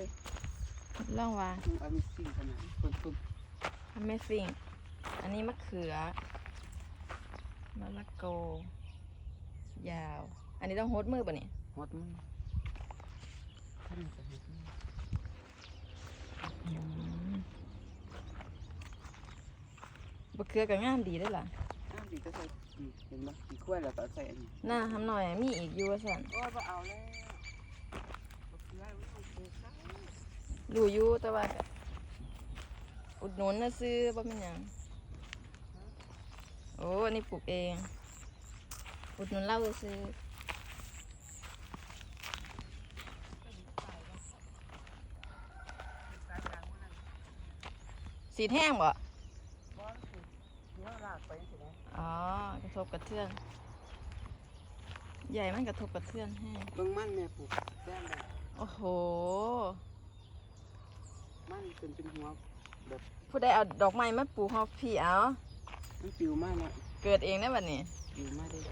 เลยลองว่าเอามีสิ่งขนาดปึ๊บปึ๊บ Amazing อันนี้มะเขือมะละกอยาว อันนี้ต้องโฮดมือป่ะเนี่ยฮอดมึงท่านจะเห็นมึงมะเขือก็งามดีได้อล่ะอ้าวดีก็ใส่ดีเห็นไหมดีกล้วยแล้วก็ใส่อันนี้หน้าทำหน่อยมีอีกอยู่ว่าสันโอ้ยบ่เอาแล้วบ่เกลือไม่ต้องปลูกนะ รู้อยู่แต่ว่าก็อุดหนุนนะซื้อบ่เป็นหยังโอ้อันนี้ปลูกเอง อุดหนุนเล่าซื้อสีแห้งบ่บ่สิเนื้อรากไปสินะอ๋อกระทบกระเทือน ใหญ่มันกระทบกระเทือนแห้งเบิ่งมันแม่ปลูกแต้มเลยโอ้โห มันเป็นเป็นหัวแบบผู้ใดเอาดอกไม้มาปลูกฮอกพี่เอามันปิวมากนะเกิดเองได้บัดนี้ ปิวมากเลย